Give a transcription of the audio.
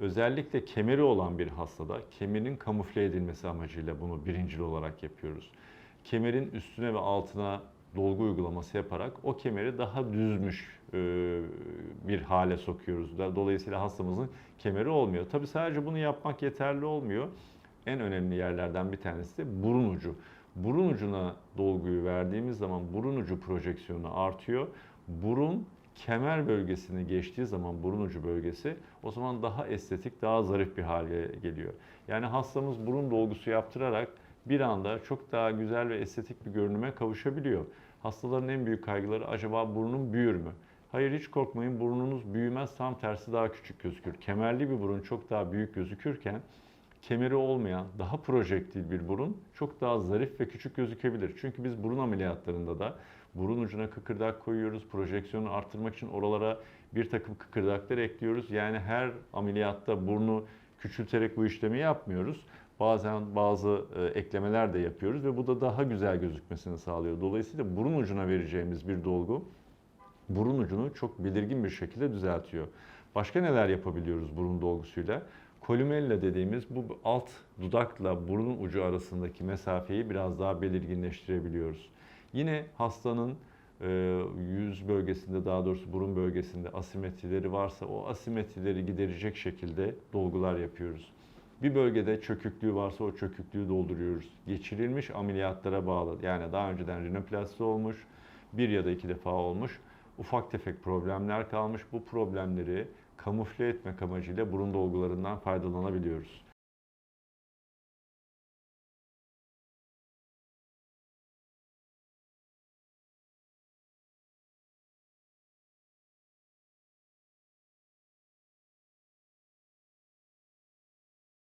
Özellikle kemeri olan bir hastada kemerin kamufle edilmesi amacıyla bunu birincil olarak yapıyoruz. Kemerin üstüne ve altına dolgu uygulaması yaparak o kemeri daha düzmüş e, bir hale sokuyoruz. Dolayısıyla hastamızın kemeri olmuyor. Tabii sadece bunu yapmak yeterli olmuyor. En önemli yerlerden bir tanesi de burun ucu. Burun ucuna dolguyu verdiğimiz zaman burun ucu projeksiyonu artıyor. Burun kemer bölgesini geçtiği zaman burun ucu bölgesi o zaman daha estetik, daha zarif bir hale geliyor. Yani hastamız burun dolgusu yaptırarak bir anda çok daha güzel ve estetik bir görünüme kavuşabiliyor. Hastaların en büyük kaygıları acaba burnum büyür mü? Hayır hiç korkmayın burnunuz büyümez tam tersi daha küçük gözükür. Kemerli bir burun çok daha büyük gözükürken kemeri olmayan daha projektil bir burun çok daha zarif ve küçük gözükebilir. Çünkü biz burun ameliyatlarında da burun ucuna kıkırdak koyuyoruz. Projeksiyonu arttırmak için oralara bir takım kıkırdaklar ekliyoruz. Yani her ameliyatta burnu küçülterek bu işlemi yapmıyoruz. Bazen bazı e, eklemeler de yapıyoruz ve bu da daha güzel gözükmesini sağlıyor. Dolayısıyla burun ucuna vereceğimiz bir dolgu burun ucunu çok belirgin bir şekilde düzeltiyor. Başka neler yapabiliyoruz burun dolgusuyla? Kolumella dediğimiz bu alt dudakla burun ucu arasındaki mesafeyi biraz daha belirginleştirebiliyoruz. Yine hastanın e, yüz bölgesinde daha doğrusu burun bölgesinde asimetrileri varsa o asimetrileri giderecek şekilde dolgular yapıyoruz. Bir bölgede çöküklüğü varsa o çöküklüğü dolduruyoruz. Geçirilmiş ameliyatlara bağlı yani daha önceden rinoplasti olmuş, bir ya da iki defa olmuş ufak tefek problemler kalmış. Bu problemleri kamufle etmek amacıyla burun dolgularından faydalanabiliyoruz.